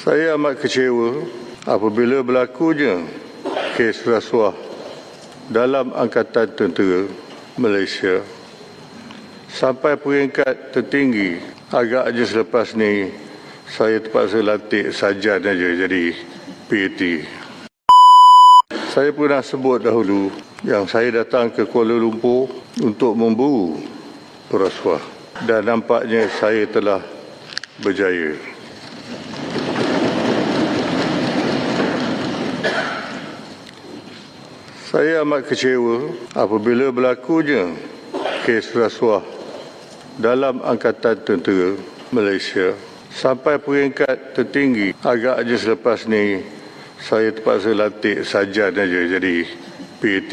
Saya amat kecewa apabila berlakunya kes rasuah dalam Angkatan Tentera Malaysia sampai peringkat tertinggi agak aja selepas ni saya terpaksa lantik sajan aja jadi PAT. Saya pernah sebut dahulu yang saya datang ke Kuala Lumpur untuk memburu perasuah dan nampaknya saya telah berjaya. Saya amat kecewa apabila berlakunya kes rasuah dalam Angkatan Tentera Malaysia sampai peringkat tertinggi agak aja selepas ni saya terpaksa lantik sajan aja jadi PAT.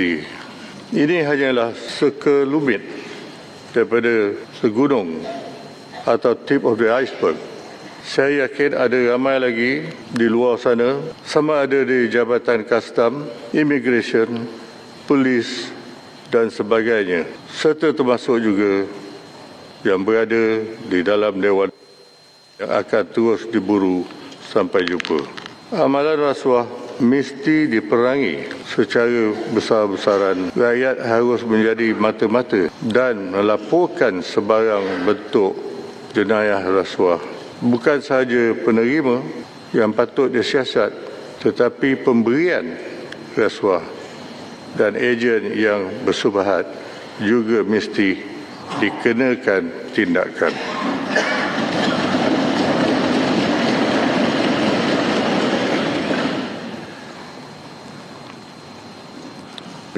Ini hanyalah sekelumit daripada segunung atau tip of the iceberg saya yakin ada ramai lagi di luar sana sama ada di Jabatan Kastam, Immigration, Polis dan sebagainya serta termasuk juga yang berada di dalam Dewan yang akan terus diburu sampai jumpa. Amalan rasuah mesti diperangi secara besar-besaran. Rakyat harus menjadi mata-mata dan melaporkan sebarang bentuk jenayah rasuah bukan sahaja penerima yang patut disiasat tetapi pemberian rasuah dan ejen yang bersubahat juga mesti dikenakan tindakan.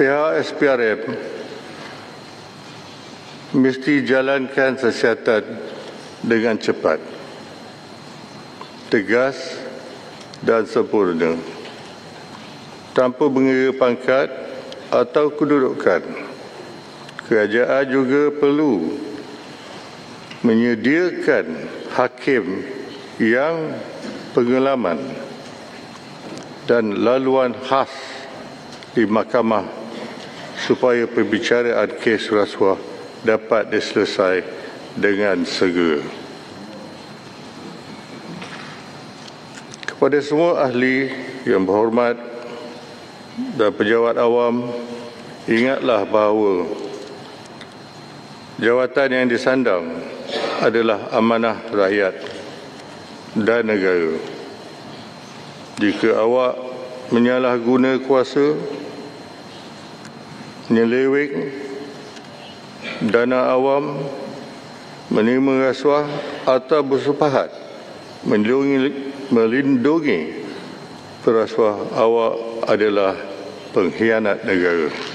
Pihak SPRM mesti jalankan siasatan dengan cepat tegas dan sempurna tanpa mengira pangkat atau kedudukan kerajaan juga perlu menyediakan hakim yang pengalaman dan laluan khas di mahkamah supaya perbicaraan kes rasuah dapat diselesai dengan segera. Kepada semua ahli yang berhormat dan pejabat awam, ingatlah bahawa jawatan yang disandang adalah amanah rakyat dan negara. Jika awak menyalahguna kuasa, menyeleweng dana awam, menerima rasuah atau bersupahat melindungi melindungi perasuah awak adalah pengkhianat negara.